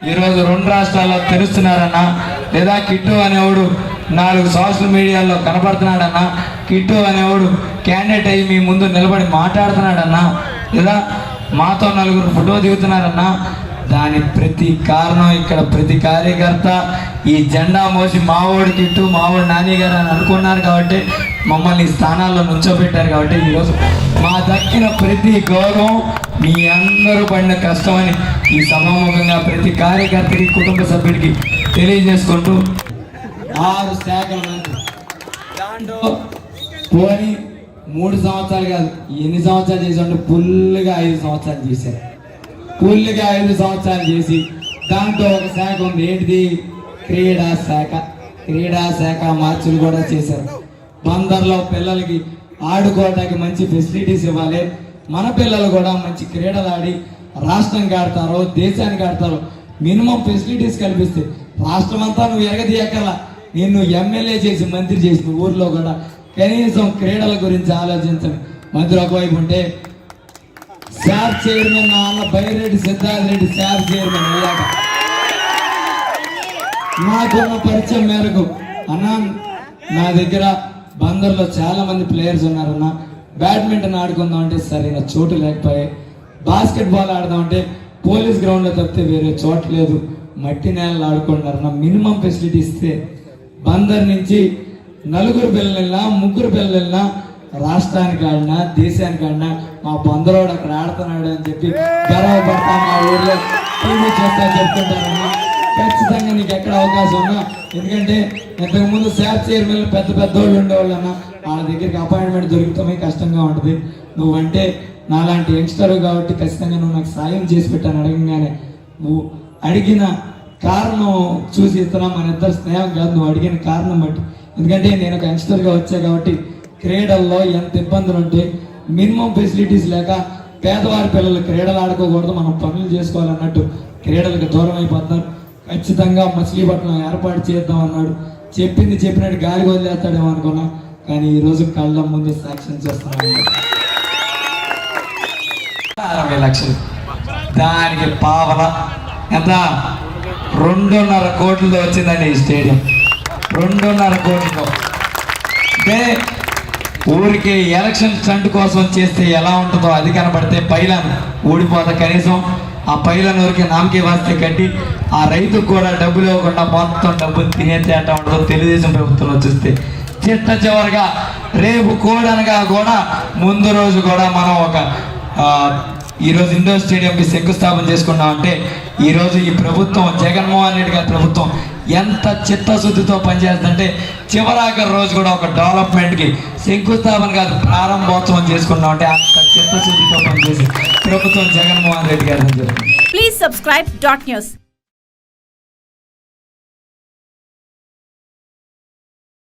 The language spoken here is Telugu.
ఈరోజు రెండు రాష్ట్రాల్లో తెలుస్తున్నారన్నా లేదా కిట్టు అనేవాడు నాలుగు సోషల్ మీడియాలో కనపడుతున్నాడన్నా కిట్టు అనేవాడు క్యాండిడేట్ అయ్యి మీ ముందు నిలబడి మాట్లాడుతున్నాడన్నా లేదా మాతో నలుగురు ఫోటో దిగుతున్నారన్నా దాని ప్రతి కారణం ఇక్కడ ప్రతి కార్యకర్త ఈ జెండా మోసి మావోడి కిట్టు మావోడి నాని గారు అని అనుకున్నారు కాబట్టి మమ్మల్ని స్థానాల్లో నుంచోబెట్టారు కాబట్టి ఈరోజు మా దక్కిన ప్రతి గౌరవం మీ అందరూ పడిన కష్టమని ఈ సభాముఖంగా ప్రతి కార్యకర్తకి కుటుంబ సభ్యుడికి తెలియజేసుకుంటూ ఆరు శాఖల మంత్రి. దాంట్లో పోని మూడు సంవత్సరాలు కాదు ఎన్ని సంవత్సరాలు చేసామంటే ఫుల్గా ఐదు సంవత్సరాలు చేశారు. కూలిగా ఐదు సంవత్సరాలు చేసి దాంట్లో ఒక శాఖ ఉంది. ఏంటిది? క్రీడా శాఖ. క్రీడా శాఖ మార్చులు కూడా చేశారు. బందర్లో పిల్లలకి ఆడుకోవడానికి మంచి ఫెసిలిటీస్ ఇవ్వాలి. మన పిల్లలు కూడా మంచి క్రీడలు ఆడి రాష్ట్రానికి ఆడతారు దేశానికి ఆడతారు మినిమం ఫెసిలిటీస్ కల్పిస్తే రాష్ట్రం అంతా నువ్వు ఎరగదీయకల్లా నిన్ను ఎమ్మెల్యే చేసి మంత్రి చేసిన ఊర్లో కూడా కనీసం క్రీడల గురించి ఆలోచించండి. మంత్రి ఒకవైపు ఉంటే శాప్ చైర్మన్ నాన్న బైరెడ్డి సిద్ధార్థ రెడ్డి శాప్ చైర్మన్ అయ్యాక నాకున్న పరిచయం మేరకు అన్న నా దగ్గర బందర్లో చాలా మంది ప్లేయర్స్ ఉన్నారన్న బ్యాడ్మింటన్ ఆడుకుందాం అంటే సరైన చోటు లేకపోయాయి బాస్కెట్ బాల్ ఆడదాం అంటే పోలీస్ గ్రౌండ్లో తప్పితే వేరే చోటు లేదు. మట్టి నేలలు ఆడుకుంటారన్న మినిమం ఫెసిలిటీ ఇస్తే బందర్ నుంచి నలుగురు పిల్లలైనా ముగ్గురు పిల్లలైనా రాష్ట్రానికి ఆడినా దేశానికి ఆడినా మా బందరోడు అక్కడ ఆడుతున్నాడు అని చెప్పి గర్వపడతా మా ఊర్లో టీవీ చూస్తా చెప్తుంటారన్నా ఖచ్చితంగా నీకు ఎక్కడ అవకాశం ఉన్నా ఎందుకంటే ఇంతకుముందు శాప్ చైర్మన్ పెద్ద పెద్ద వాళ్ళు ఉండేవాళ్ళు అన్న వాళ్ళ దగ్గరికి అపాయింట్మెంట్ దొరుకుతామే కష్టంగా ఉంటుంది. నువ్వంటే నాలాంటి యంగ్స్టర్ కాబట్టి ఖచ్చితంగా నువ్వు నాకు సాయం చేసి పెట్టాను అడగంగానే నువ్వు అడిగిన కారణం చూసి ఇస్తున్నా. మన ఇద్దరు స్నేహం కాదు నువ్వు అడిగిన కారణం బట్టి. ఎందుకంటే నేను ఒక యంగ్స్టర్గా వచ్చా కాబట్టి క్రీడల్లో ఎంత ఇబ్బందులు ఉంటే మినిమం ఫెసిలిటీస్ లేక పేదవారి పిల్లలు క్రీడలు ఆడుకోకూడదు మనం పనులు చేసుకోవాలన్నట్టు క్రీడలకు దూరం అయిపోతున్నారు ఖచ్చితంగా మచిలీపట్నం ఏర్పాటు చేద్దాం అన్నాడు చెప్పింది చెప్పినట్టు గాలి వదిలేస్తాడేమో అనుకున్నా కానీ ఈ రోజు కళ్ళ ముందు సాక్ష్యం చేస్తున్నాను అరవై లక్షలు. దానికి పావల. ఎంత? రెండున్నర కోట్లతో వచ్చిందండి ఈ స్టేడియం. రెండున్నర కోట్లతో. అంటే ఊరికి ఎలక్షన్ స్టంట్ కోసం చేస్తే ఎలా ఉంటుందో అది కనబడితే పైలన్ ఊడిపోతా కనీసం ఆ పైలన్ ఊరికి నామకే వాస్తే కట్టి ఆ రైతుకు కూడా డబ్బులు ఇవ్వకుండా మొత్తం డబ్బులు తినే తేట ఉండదు తెలుగుదేశం ప్రభుత్వంలో చూస్తే. చిట్ట చివరిగా రేపు కూడనగా కూడా ముందు రోజు కూడా మనం ఒక ఈరోజు ఇండోర్ స్టేడియంకి శంకుస్థాపన చేసుకున్నాం అంటే ఈరోజు ఈ ప్రభుత్వం జగన్మోహన్ రెడ్డి గారి ప్రభుత్వం ఎంత చిత్తశుద్ధితో పనిచేస్తుందంటే చివరాఖరి రోజు కూడా ఒక డెవలప్మెంట్కి శంకుస్థాపన కాదు ప్రారంభోత్సవం చేసుకున్నాం అంటే అంత చిత్తశుద్ధితో పనిచేసి ప్రభుత్వం జగన్మోహన్ రెడ్డి గారు ప్లీజ్ సబ్స్క్రైబ్ డాట్ న్యూస్